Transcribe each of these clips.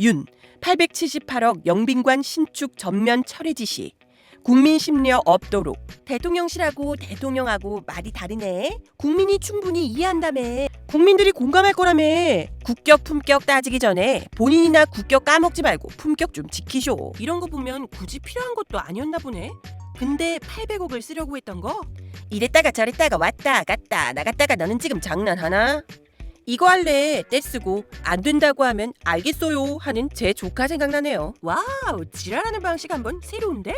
윤 878억 영빈관 신축 전면 철회 지시. 국민 심려 없도록. 대통령실하고 대통령하고 말이 다르네. 국민이 충분히 이해한다며. 국민들이 공감할 거라며. 국격 품격 따지기 전에 본인이나 국격 까먹지 말고 품격 좀 지키쇼. 이런 거 보면 굳이 필요한 것도 아니었나 보네. 근데 800억을 쓰려고 했던 거? 이랬다가 저랬다가 왔다 갔다 나갔다가 너는 지금 장난하나? 이거 할래. 떼쓰고. 안 된다고 하면 알겠어요 하는 제 조카 생각나네요. 와우 지랄하는 방식 한번 새로운데?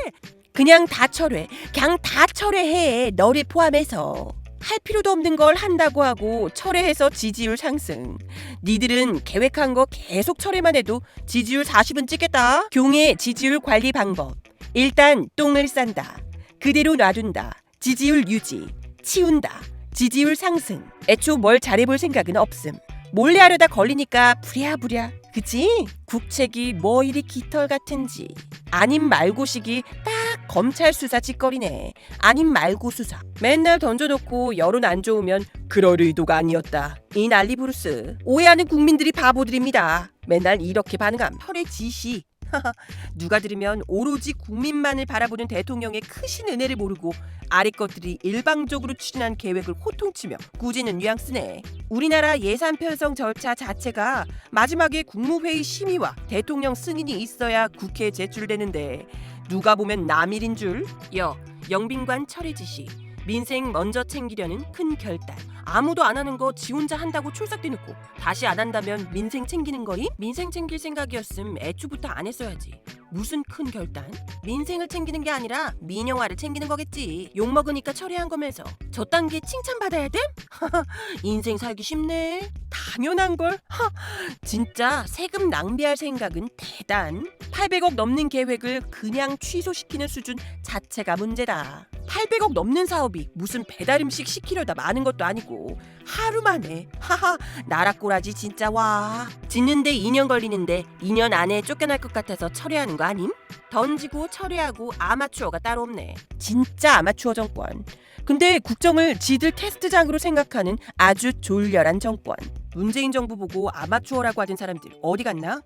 그냥 다 철회. 그냥 다 철회해 너를 포함해서. 할 필요도 없는 걸 한다고 하고 철회해서 지지율 상승. 니들은 계획한 거 계속 철회만 해도 지지율 40은 찍겠다. 교의 지지율 관리 방법. 일단 똥을 싼다. 그대로 놔둔다. 지지율 유지. 치운다 지지율 상승. 애초 뭘 잘해볼 생각은 없음. 몰래 하려다 걸리니까 부랴부랴. 그치? 국책이 뭐 이리 깃털 같은지. 아님 말고식이 딱 검찰 수사 짓거리네. 아님 말고 수사. 맨날 던져놓고 여론 안 좋으면 그럴 의도가 아니었다. 이 난리 부르스. 오해하는 국민들이 바보들입니다. 맨날 이렇게 반응함. 혈의 지시. 누가 들으면 오로지 국민만을 바라보는 대통령의 크신 은혜를 모르고 아래 것들이 일방적으로 추진한 계획을 호통치며 꾸짖는 뉘앙스네. 우리나라 예산 편성 절차 자체가 마지막에 국무회의 심의와 대통령 승인이 있어야 국회에 제출되는데 누가 보면 남일인 줄? 여 영빈관 철회 지시. 민생 먼저 챙기려는 큰 결단. 아무도 안 하는 거 지 혼자 한다고 출석대놓고 다시 안 한다면 민생 챙기는 거임? 민생 챙길 생각이었음 애초부터 안 했어야지. 무슨 큰 결단? 민생을 챙기는 게 아니라 민영화를 챙기는 거겠지. 욕 먹으니까 처리한 거면서 저딴 게 칭찬받아야 됨? 인생 살기 쉽네. 당연한 걸. 진짜 세금 낭비할 생각은 대단. 800억 넘는 계획을 그냥 취소시키는 수준 자체가 문제다. 800억 넘는 사업이 무슨 배달 음식 시키려다 많은 것도 아니고 하루 만에 하하 나라 꼬라지 진짜 와 짓는데 2년 걸리는데 2년 안에 쫓겨날 것 같아서 철회하는 거 아님? 던지고 철회하고 아마추어가 따로 없네 진짜 아마추어 정권 근데 국정을 지들 테스트장으로 생각하는 아주 졸렬한 정권 문재인 정부 보고 아마추어라고 하던 사람들 어디 갔나?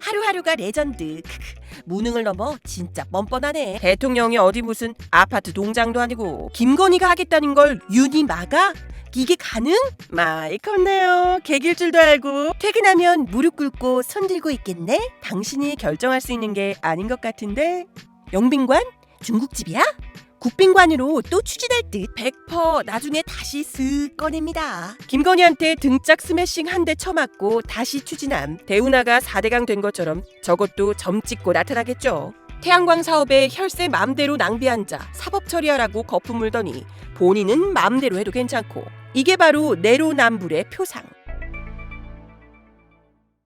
하루하루가 레전드. 무능을 넘어 진짜 뻔뻔하네. 대통령이 어디 무슨 아파트 동장도 아니고 김건희가 하겠다는 걸 윤이 막아? 이게 가능? 마이 컸네요. 개길 줄도 알고 퇴근하면 무릎 꿇고 손 들고 있겠네. 당신이 결정할 수 있는 게 아닌 것 같은데. 영빈관? 중국집이야? 국빈관으로 또 추진할 듯 100% 나중에 다시 쓱 꺼냅니다. 김건희한테 등짝 스매싱 한 대 쳐맞고 다시 추진함. 대운하가 4대강 된 것처럼 저것도 점 찍고 나타나겠죠. 태양광 사업에 혈세 맘대로 낭비한 자 사법 처리하라고 거품 물더니 본인은 맘대로 해도 괜찮고 이게 바로 내로남불의 표상.